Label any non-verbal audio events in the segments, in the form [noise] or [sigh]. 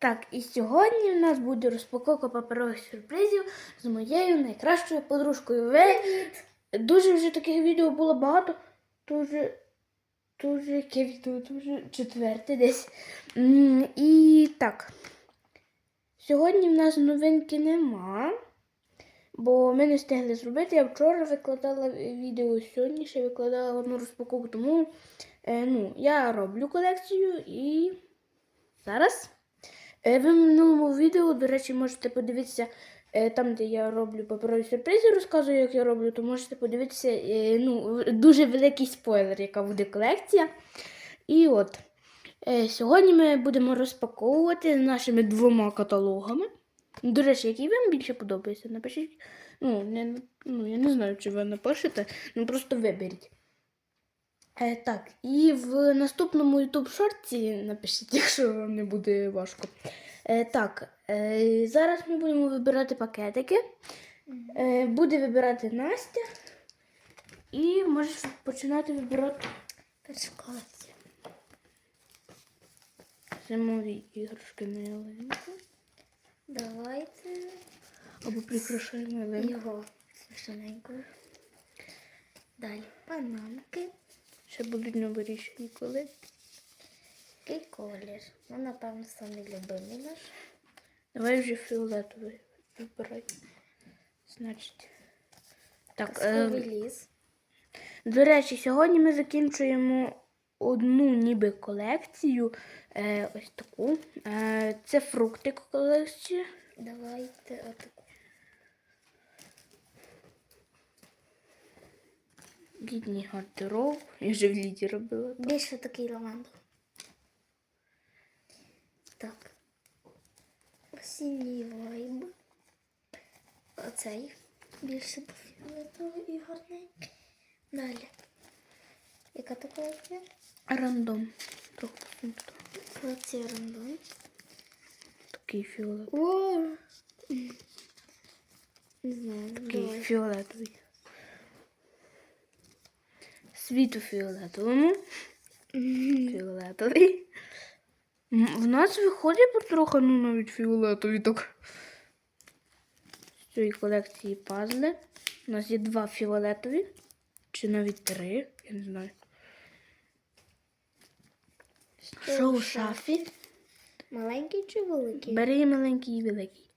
Так, і сьогодні в нас буде розпаковка паперових сюрпризів з моєю найкращою подружкою. Ви дуже вже таких відео було багато. Дуже, дуже яке відео, дуже четверте десь. І так. Сьогодні в нас новинки нема. Бо ми не встигли зробити. Я вчора викладала відео сьогодні, ще викладала одну розпаковку. Тому е, ну, я роблю колекцію і зараз. Е, ви в минулому відео, до речі, можете подивитися е, там, де я роблю паперові сюрпризи, розказую, як я роблю, то можете подивитися е, ну, дуже великий спойлер, яка буде колекція. І от сьогодні ми будемо розпаковувати нашими двома каталогами. До речі, який вам більше подобається, напишіть. Ну, не, ну, я не знаю, чи ви напишете, ну просто виберіть. Е, так, і в наступному YouTube шорті напишіть, [laughs] якщо вам не буде важко. Е, так, е, зараз ми будемо вибирати пакетики. Е, буде вибирати Настя. І можеш починати вибирати Перша колекція. зимові іграшки на ялинку. Давайте Або прикрашаємо ялинку. його. Далі бананки. Ще будуть новорічні колекції. Який колір? Ну, напевно, самий любимий наш. Давай вже фіолетовий вибирай. Значить. Так, Казковий е, ліс. до речі, сьогодні ми закінчуємо одну ніби колекцію. Е, ось таку. Е, це фруктик колекція. Давайте отаку. Літній гардероб. Я вже в літі робила. Більше такий лавандовий. Так. Осінній вайб. Оцей більше фіолетовий і гарненький. Далі. Яка то колекція? Рандом. Колекція рандом. Такий фіолетовий. О! Не знаю, Такий давай. фіолетовий. Світо-фіолетовому. Фіолетовий. В нас виходить потроху, ну навіть фіолетові так. З цієї колекції пазли. У нас є два фіолетові. Чи навіть три, я не знаю. Що у шафі? Маленький чи великий? Бери маленький і великий.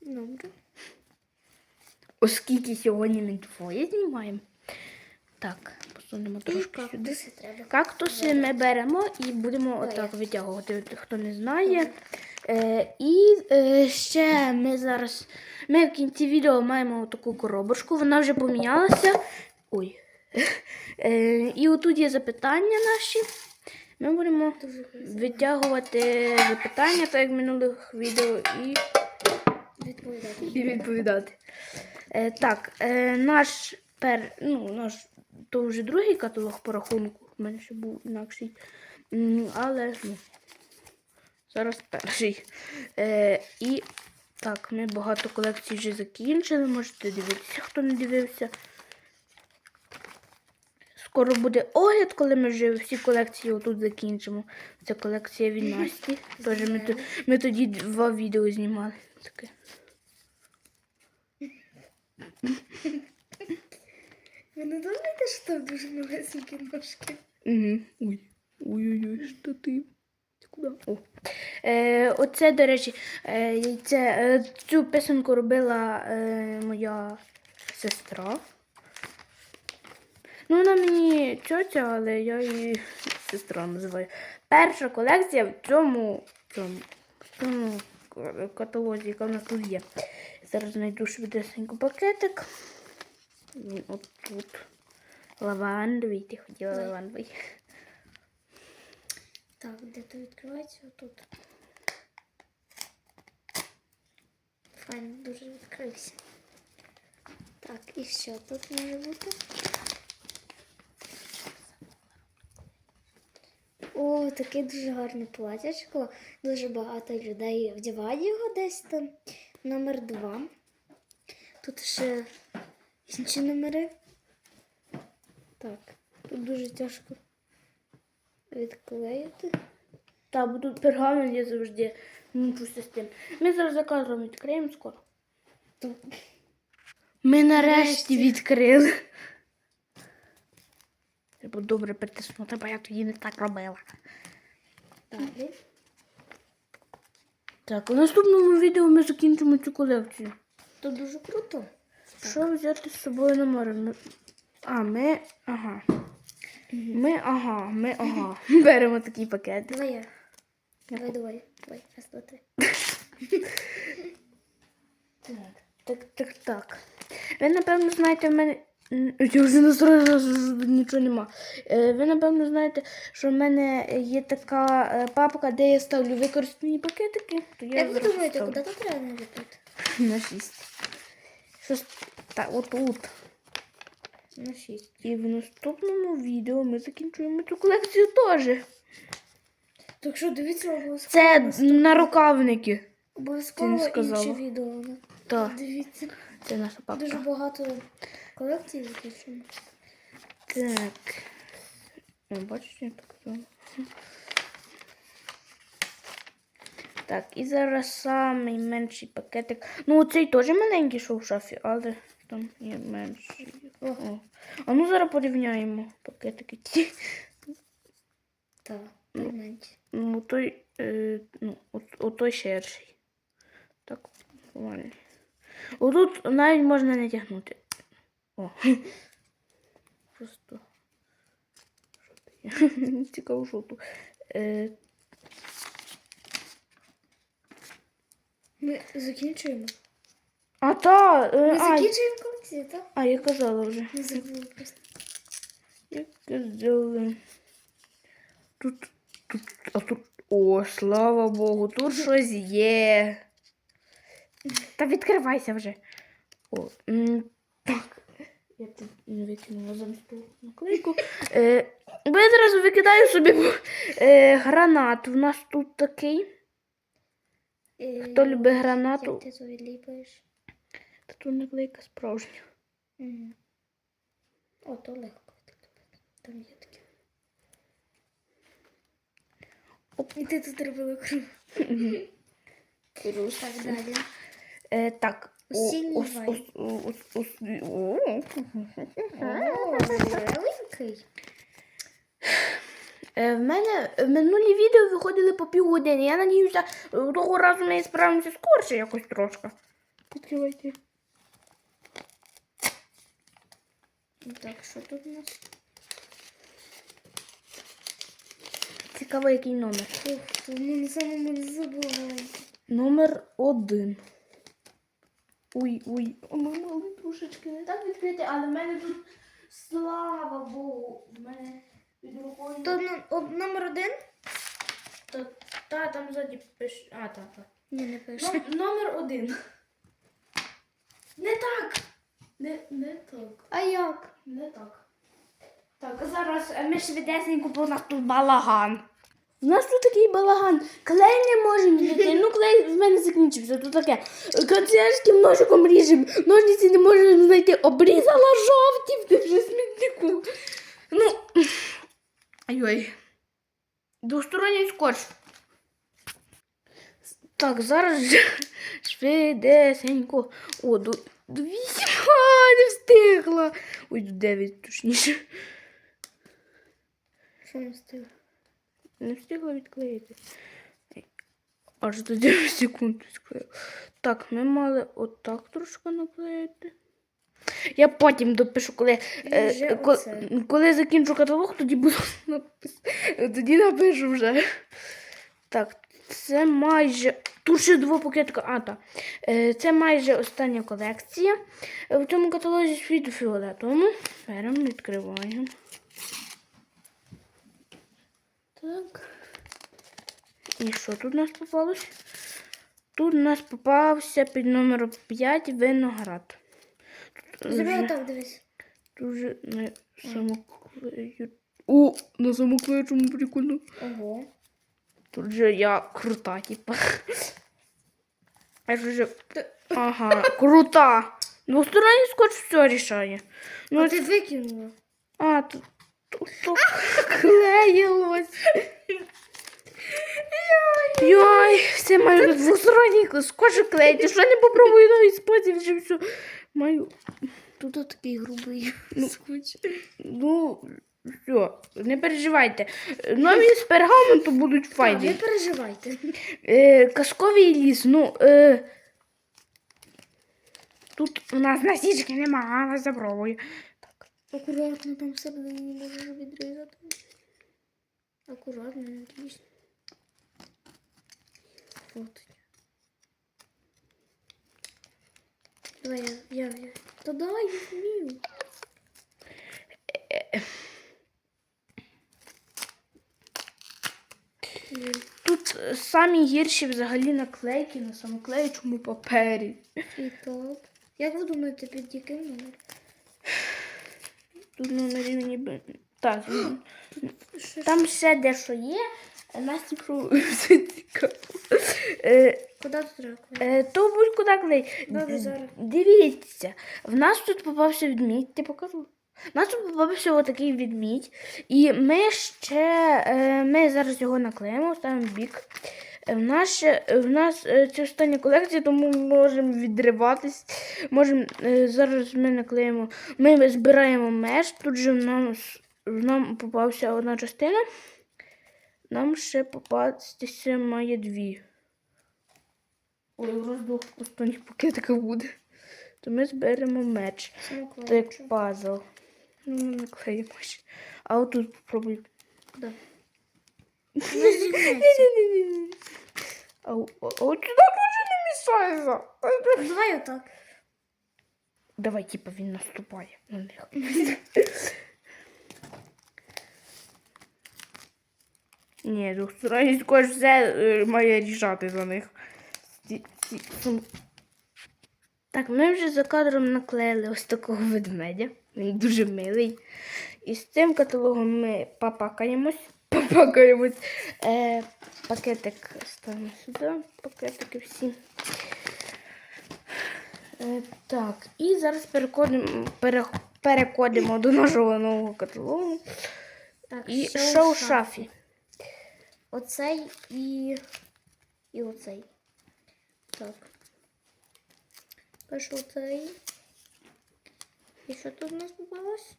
Добре. Оскільки сьогодні ми двоє знімаємо. Так, посунемо І трошки сюди. кактуси ми беремо і будемо отак витягувати, хто не знає. Е, і е, ще ми зараз. Ми в кінці відео маємо таку коробочку, вона вже помінялася. Ой. [laughs] Е, і отут є запитання наші. Ми будемо витягувати запитання, так як в минулих відео, і Відповідати. і відповідати. Е, так, е, наш пер, ну, наш то вже другий каталог по рахунку. У мене ще був інакший. Але ну, зараз перший. Е, і так, ми багато колекцій вже закінчили. Можете дивитися, хто не дивився. Скоро буде огляд, коли ми вже всі колекції отут закінчимо. Це колекція від Насті. Тож ми, ми тоді два відео знімали. Таке. Ви не думаєте, що там дуже малесенькі ножки? Угу. Ой. Ой-ой-ой, штатив. Це куди? О. Е, оце, до речі, е, це, е, цю писанку робила е, моя сестра. Ну, вона мені тьотя, але я її сестра називаю. Перша колекція в цьому, цьому, в цьому каталозі, яка в нас тут є. Зараз знайду швидесенько пакетик. Він тут. Лавандовий, ти хотіла Ой. лавандовий. Так, де то відкривається? Отут. Файно, дуже відкрився. Так, і що тут може бути? О, таке дуже гарне платячко. Дуже багато людей вдіває його десь там. Номер два. Тут ще інші номери. Так, тут дуже тяжко відклеїти. Та, бо тут пергамент я завжди мучуся з тим. Ми зараз за кадром відкриємо скоро. Ми нарешті відкрили. Треба добре притиснути, бо я тоді не так робила. Далі. Так, у наступному відео ми закінчимо цю колекцію. То дуже круто. Що взяти з собою на море? А, ми. Ага. Ми, ага, ми, [laughs] ага. Беремо такий пакет. Давай я. Давай, давай. Давай, раз, два, три. Так, так, так, так. Ви, напевно, знаєте, в мене. Я вже настроїла, нічого нема. Е, Ви, напевно, знаєте, що в мене є така е, папка, де я ставлю використані пакетики. То я Як ви думаєте, куди тут треба наліпити? [laughs] На 6. Щось так, отут. І в наступному відео ми закінчуємо цю колекцію теж. Так що дивіться обов'язково. Це на рукавники. Обов'язково інше відео. Так, Дивіться. це наша папка. Дуже багато колекцій закінчено. Так. Бачите, я показала. Так, і зараз самий менший пакетик. Ну, цей теж маленький, що в шафі, але там є менший. О. А ну зараз порівняємо пакетики. ті. Так, найменше. Ну, той, е, ну, от, от той ширший. Так, нормально. Отут навіть можна не тягнути. О. Просто. [laughs] Цікаво, що тут. Е, Ми закінчуємо. а та. Е, Ми а, закінчуємо колекцію, так? а, я казала вже. Не забула просто. Я казала. Тут, тут, а тут. О, слава Богу, тут щось є. Та відкривайся вже. О, так. Я тут не викинула замість наклейку. Е, бо я зараз викидаю собі е, гранат. У нас тут такий. Хто любить гранату? Як ти то відліпаєш? Та тут наклейка справжня. Угу. О, то легко. Там є таке. Оп. І ти тут робила кров. Так, далі. Е, так. О, великий. Е, В мене в минулі відео виходили по півгодини. Я надіюся, е, того разу ми справимося скорше якось трошки. Відкривайте. Так, що тут у нас? Цікаво, який номер. Ух, ми на самому не забули. Номер один. Ой, ой, ми мали трошечки не так відкрити, але в мене тут слава Богу. В мене під рукою. То номер один? та, та там ззаді пише. А, та, та. Ні, не пише. Ном- номер один. Не так. Не, не так. А як? Не так. Так, а зараз е, ми швидесенько, бо у нас тут балаган. У нас тут такий балаган. Клей не можемо знайти. Ну, клей в мене закінчився. Тут таке. Канцелярським ножиком ріжемо. Ножниці не можемо знайти. Обрізала жовті в вже смітнику. Ну. Ой. Двосторонній скотч. Так, зараз швидесенько. [laughs] О, до, до вісім. [laughs] А, не встигла. Ой, до дев'ять точніше. Що не встиг? Не встигла відклеїти. Аж до 9 секунд відклеїла. Так, ми мали отак трошки наклеїти. Я потім допишу, коли, е, Вже ко- оце. коли закінчу каталог, тоді буду [laughs] тоді напишу вже. Так, це майже. Тут ще два пакетика. А, так. Е, Це майже остання колекція. В цьому каталозі світу фіолетовому. Беремо, відкриваємо. Так. І що тут у нас попалось? Тут у нас попався під номером 5 виноград. Зроби вже- так, дивись. Тут вже на самоклею. О, на самоклеючому прикольно. Ого. Тут же я крута, типа. Я ж вже... Ага, крута. Двосторонній скотч все рішає. Ну, А ти викинула. а, тут, тут, тут клеїлось. Йой, все маю двосторонній скотч клеїти. Що не попробую новий спосіб, вже все. Маю. Тут такий грубий Ну. Ну, все, не переживайте. Нові з пергаменту будуть Так, файні. не переживайте. Е, казковий ліс. Ну, е, тут у нас насічки немає, але запробую. Акуратно там всередині можеш відрізати. Акуратно, не дійсно. От. Давай я, я, я. Та дай, я вмію. Тут е, самі гірші взагалі наклейки на самоклеючому папері. І так. Як ви думаєте, під яким номером? Тут номері ніби. Так, ну, Що там ще дещо є. а Нас типу, все цікаво. Куди тут? Е, то будь-куди клей. Добре, зараз. Дивіться, в нас тут попався відмідь, ти покажу. У нас тут попався отакий відмідь. І ми ще е, ми зараз його наклеїмо, ставимо в бік. Е, В нас, ще, е, в нас це остання колекція, тому ми можемо відриватись. Можемо, зараз ми наклеїмо. Ми збираємо меж. Тут же в нас, в нам попався одна частина. Нам ще попастися має дві. Ой, нас двох останніх пакетиків буде. То ми зберемо меч. Це як пазл. Ну, ми наклеїмо ще. А отут попробуй. Да. [laughs] Ні-ні-ні. А, от сюди дуже не мішається. Давай отак. Давай, типа, він наступає на них. [laughs] Ні, двосторонність кож все е, має рішати за них. Так, ми вже за кадром наклеїли ось такого ведмедя. Він дуже милий. І з цим каталогом ми попакаємось. [laughs] Попакаємось. Е, пакетик ставимо сюди. Пакетики всі. Е, так, і зараз переходимо, пере, переходимо до нашого нового каталогу. Так, І ще що у у шафі. шафі? Оцей і. І оцей. Так. Перше оцей. І що тут у нас попалось?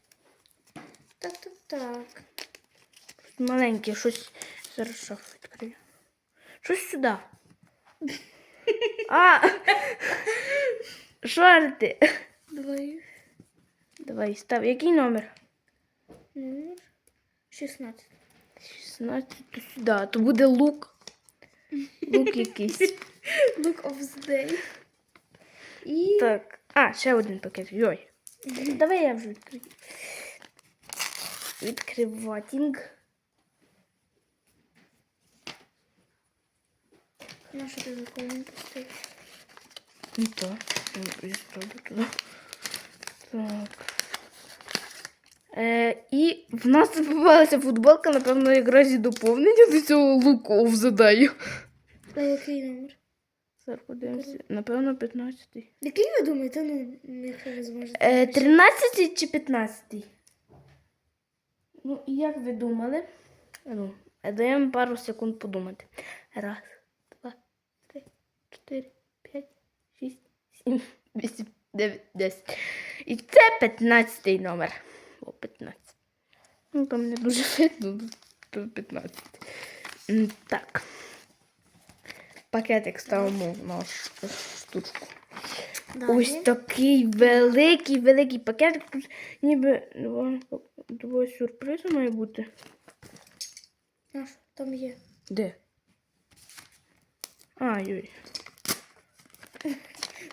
Так, так, так. Маленьке, щось. Зараз шафу відкрию. Щось сюди. А! Шорти. Давай. Давай, став. Який номер? Номер 16. 16 то сюди. То буде лук. Лук якийсь. [laughs] Look of the day. І. Так. А, ще один пакет. Йой. Давай я вже відкрию. Відкриватінг. На що ти за колонку стоїш? Ну то. Ну, і ставлю туди. Так. Е, і в нас попалася футболка, напевно, якраз і доповнення до цього луку задаю. А який номер? Зараз подивимося. Напевно, 15-й. Який ви думаєте, ну, якщо ви зможете? Е, 13 чи 15? Ну, і як ви думали? Ну, даємо пару секунд подумати. Раз, два, три, чотири, п'ять, шість, сім, вісім, дев'ять, десять. І це 15 номер. О, 15. Ну, там не дуже видно, то 15. Так. Пакетик ставимо в нашу штучку. Далі. Ось такий великий, великий пакет. Тут ніби два, два сюрпризи має бути. А, що там є. Де? А, йой.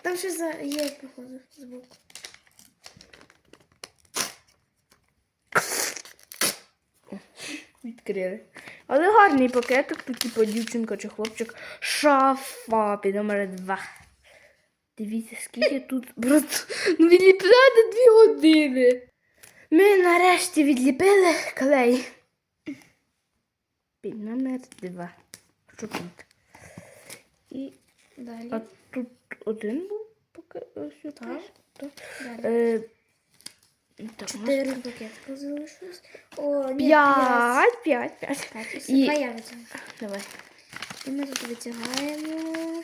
Там щось за- є, походу, збоку. Відкрили. Але гарний пакетик, тут типу дівчинка чи хлопчик. Шафа під номер 2. Дивіться, скільки тут просто ну, відліпляти дві години. Ми нарешті відліпили клей. Під номер 2. Що тут? І Далі. А тут один був поки? Так. Далі. Е, так, у нас Чотири пакетика залишилось. О, ні, П'ять, п'ять, п'ять. І- І... я візьму. Давай. І ми тут витягаємо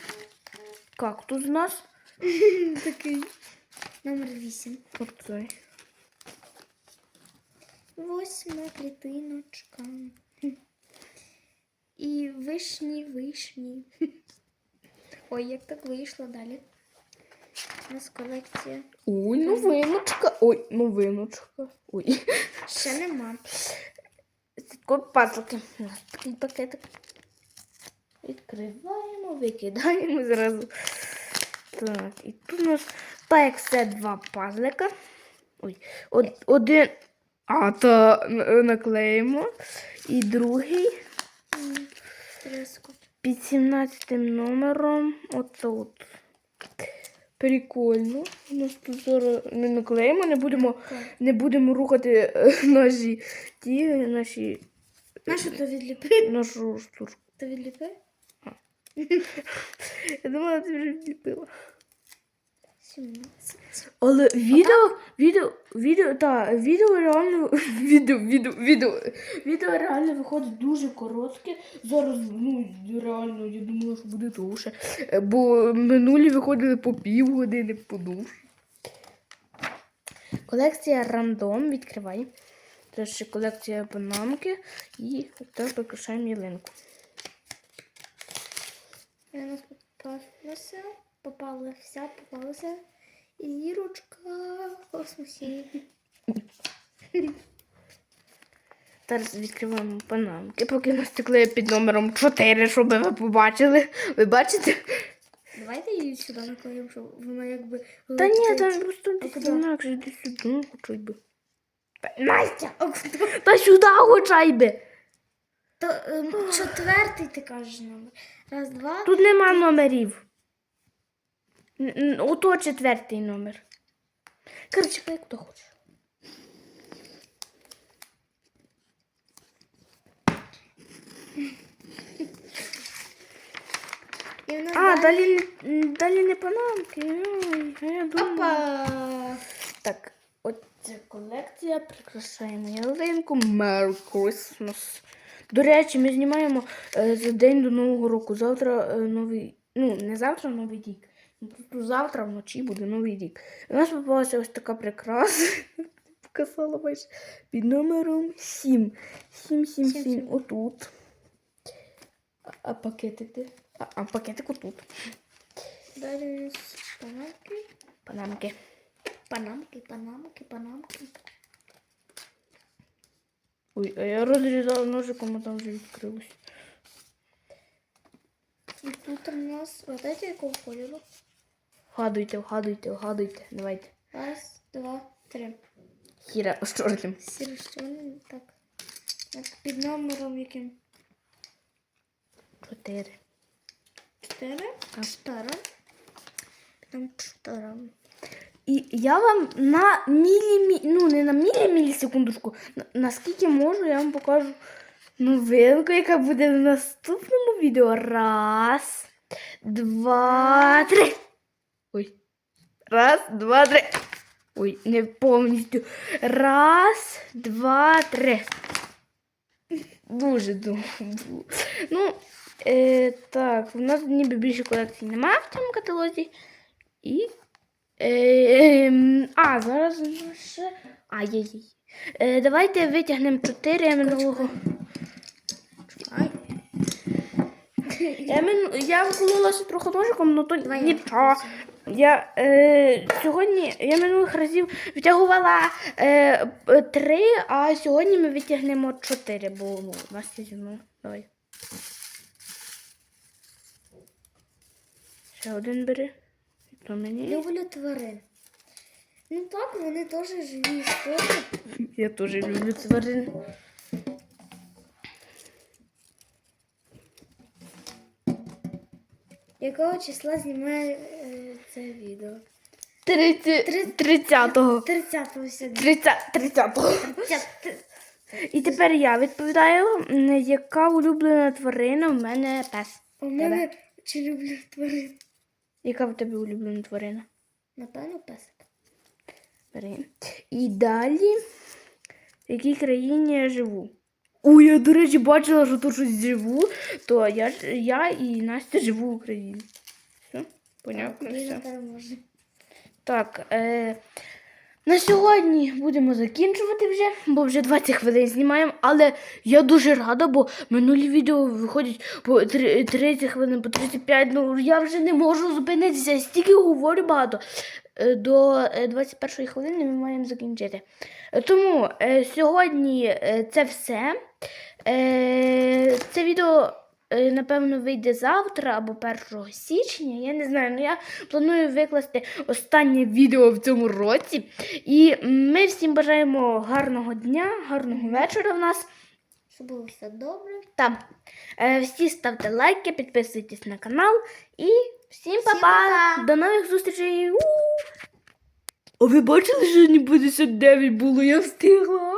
Кактус у нас. [laughs] такий номер 8. Оцей. Восьма клітиночка. І вишні, вишні. Ой, як так вийшло далі. У нас колекція. Ой, новиночка. Ой, новиночка. Ой. Ще нема. Такої пазлики. У нас такий пакетик. Відкриваємо, викидаємо зразу. Так, і тут у нас так все два пазлика. Ой, од, один. А, то наклеїмо. І другий під 17 номером. Отут. Прикольно. У нас тут зараз не наклеїмо, не будемо, не будемо рухати е, наші ті, наші, Нашу то відліпи? нашу штурку. То відліпи? [laughs] Я думала, ти вже відліпила. 17. Але відео, відео, відео, та, відео реально, [laughs] відео, відео, відео, відео реально виходить дуже коротке. Зараз, ну, реально, я думала, що буде довше. Е, Бо минулі виходили по півгодини, по довше. Колекція рандом, відкривай. Це ще колекція панамки і так прикрашаємо ялинку. У нас попалася, попалася, попалася зірочка в космосі. Зараз відкриваємо панамки, поки нас стекли під номером 4, щоб ви побачили. Ви бачите? Давайте її сюди наклеїмо, щоб воно якби. Та ні, там просто десь інакше, десь сюди, ну, хоча би. Настя! Та сюди хоча би! То ем, четвертий ти кажеш номер. Раз, два. Тут нема номерів. Ото четвертий номер. Коротше, як хто нас А, далі, не- далі не панамки. Я думала. Опа! Так, от ця колекція. Прикрашаємо ялинку. Merry Christmas. До речі, ми знімаємо е, за день до Нового року. Завтра е, новий. Ну, не завтра новий рік. Ну, Просто завтра вночі буде новий рік. У нас попалася ось така прикраса. [laughs] Показала майже під номером 7. 7, 7, 7. Сім-сім. Отут. А, а пакетик де? А, а пакетик отут. Далі у нас панамки. Панамки. Панамки, панамки, панамки. Ой, а я розрізала ножиком, а там вже відкрилось. І тут у нас. Вот эти якого кольору? Вгадуйте, вгадуйте, вгадуйте. Давайте. Раз, два, три. Хіра, з чорним. Сірощоний, так. Так, під номером яким? Чотири. Чотири. Так. Чотири. Потім чотири. І я вам на мілі, ну не на мілі мілісекундочку, на, наскільки можу, я вам покажу новинку, яка буде в наступному відео. Раз, два, три. Раз, два, три. Ой, не повністю. Раз, два, три. Дуже довго було. Ну, е, так, у нас ніби більше колекцій немає в цьому каталозі. І Е, ем, а, зараз у ще. Ай-яй-яй. Е, давайте витягнемо 4 минулого. Я, мину... я вкололася трохи ножиком, але то нічого. Я е, сьогодні я минулих разів витягувала е, три, а сьогодні ми витягнемо чотири, бо ну, зі мною. Давай. Ще один бери. То мені. Люблю тварин. Ну так, вони теж живі істоти. Я теж люблю тварин. Якого числа знімає е, це відео? 30, 30-го. 30 сьогодні. 30, 30-го. 30. І тепер я відповідаю, яка улюблена тварина в мене пес. У мене чи люблю тварин? Яка в тебе улюблена тварина? Напевно, песик. І далі, в якій країні я живу? Ой, я, до речі, бачила, що тут щось живу, то я, я і Настя живу в Україні. Все, понятно, все. Так, е, на сьогодні будемо закінчувати вже, бо вже 20 хвилин знімаємо. Але я дуже рада, бо минулі відео виходять по 30 хвилин, по 35. Ну я вже не можу зупинитися. Я стільки говорю багато. Е, До е, 21 хвилини ми маємо закінчити. Е, Тому е, сьогодні е, це все. Е, це відео. е, Напевно, вийде завтра або 1 січня. Я не знаю. Ну я планую викласти останнє відео в цьому році. І ми всім бажаємо гарного дня, гарного вечора в нас. Щоб було все добре. Там е, всі ставте лайки, підписуйтесь на канал і всім па-па! До нових зустрічей! У! А ви бачили, що не 59 було? Я встигла.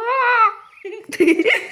[laughs]